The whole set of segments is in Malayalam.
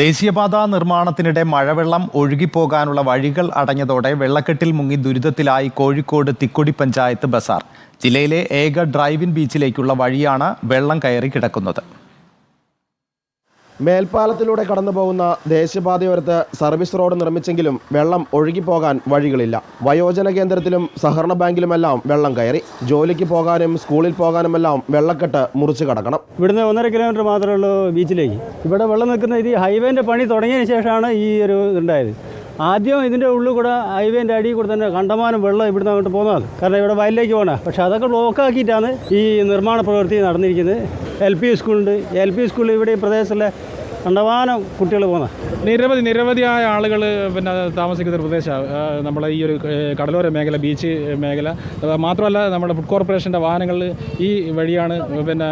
ദേശീയപാത നിർമ്മാണത്തിനിടെ മഴവെള്ളം ഒഴുകിപ്പോകാനുള്ള വഴികൾ അടഞ്ഞതോടെ വെള്ളക്കെട്ടിൽ മുങ്ങി ദുരിതത്തിലായി കോഴിക്കോട് തിക്കൊടി പഞ്ചായത്ത് ബസാർ. ജില്ലയിലെ ഏക ഡ്രൈവിൻ ബീച്ചിലേക്കുള്ള വഴിയാണ് വെള്ളം കയറി കിടക്കുന്നത്. മേൽപ്പാലത്തിലൂടെ കടന്നു പോകുന്ന ദേശീയപാതയോരത്ത് സർവീസ് റോഡ് നിർമ്മിച്ചെങ്കിലും വെള്ളം ഒഴുകിപ്പോകാൻ വഴികളില്ല. വയോജന കേന്ദ്രത്തിലും സഹകരണ ബാങ്കിലുമെല്ലാം വെള്ളം കയറി. ജോലിക്ക് പോകാനും സ്കൂളിൽ പോകാനുമെല്ലാം വെള്ളക്കെട്ട് മുറിച്ചു കടക്കണം. ഇവിടുന്ന് ഒന്നര കിലോമീറ്റർ മാത്രമേ ഉള്ളൂ ബീച്ചിലേക്ക്. ഇവിടെ വെള്ളം നിൽക്കുന്ന ഇത് ഹൈവേന്റെ പണി തുടങ്ങിയതിന് ശേഷമാണ് ഈ ഒരു ഇതുണ്ടായത്. ആദ്യം ഇതിന്റെ ഉള്ളിൽ കൂടെ ഹൈവേന്റെ അടിയിൽ കൂടെ തന്നെ കണ്ടമാനം വെള്ളം ഇവിടുന്ന് അങ്ങോട്ട് പോകുന്നത് കാരണം ഇവിടെ വയലിലേക്ക് പോകണം. പക്ഷെ അതൊക്കെ ബ്ലോക്കാക്കിയിട്ടാണ് ഈ നിർമ്മാണ പ്രവൃത്തി നടന്നിരിക്കുന്നത്. എൽ പി സ്കൂളുണ്ട്. എൽ പി സ്കൂളിൽ ഇവിടെ ഈ പ്രദേശത്തിലെ കണ്ടമാനം കുട്ടികൾ പോകുന്നത്. നിരവധി നിരവധിയായ ആളുകൾ പിന്നെ താമസിക്കുന്ന ഒരു പ്രദേശമാണ്. നമ്മളെ ഈ ഒരു കടലോര മേഖല ബീച്ച് മേഖല. മാത്രമല്ല നമ്മുടെ ഫുഡ് കോർപ്പറേഷന്റെ വാഹനങ്ങൾ ഈ വഴിയാണ് പിന്നെ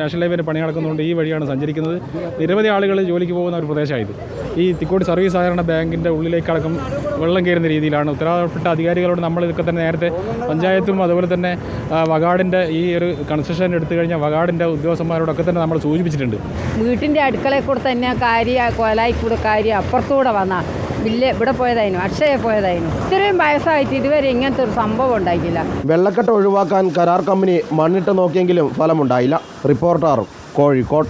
നാഷണൽ ഹൈവേന്റെ പണി നടക്കുന്നതുകൊണ്ട് ഈ വഴിയാണ് സഞ്ചരിക്കുന്നത്. നിരവധി ആളുകൾ ജോലിക്ക് പോകുന്ന ഒരു പ്രദേശമായത്. ഈ തിക്കോടി സർവീസ് സഹകരണ ബാങ്കിന്റെ ഉള്ളിലേക്കടക്കം വെള്ളം കയറുന്ന രീതിയിലാണ്. ഉത്തരവാദപ്പെട്ട അധികാരികളോട് നമ്മൾ ഇതൊക്കെ തന്നെ നേരത്തെ പഞ്ചായത്തും അതുപോലെ തന്നെ വകാടിന്റെ ഈ ഒരു കൺസ്ട്രക്ഷൻ എടുത്തു കഴിഞ്ഞാൽ വകാടിന്റെ ഉദ്യോഗസ്ഥന്മാരോടൊക്കെ തന്നെ നമ്മൾ സൂചിപ്പിച്ചിട്ടുണ്ട്. വീട്ടിന്റെ അടുക്കളയിൽ കൂടെ തന്നെ കാരി കൊലായി കൂടെ കാരി അപ്പുറത്തൂടെ വന്ന. ബില്ല് ഇവിടെ പോയതായിരുന്നു അക്ഷയ പോയതായിരുന്നു. ഇത്രയും വയസ്സായിട്ട് ഇതുവരെ ഇങ്ങനത്തെ ഒരു സംഭവം ഉണ്ടായിട്ടില്ല. വെള്ളക്കെട്ട് ഒഴിവാക്കാൻ കരാർ കമ്പനി മണ്ണിട്ട് നോക്കിയെങ്കിലും ഫലമുണ്ടായില്ല. റിപ്പോർട്ടർ കോഴിക്കോട്.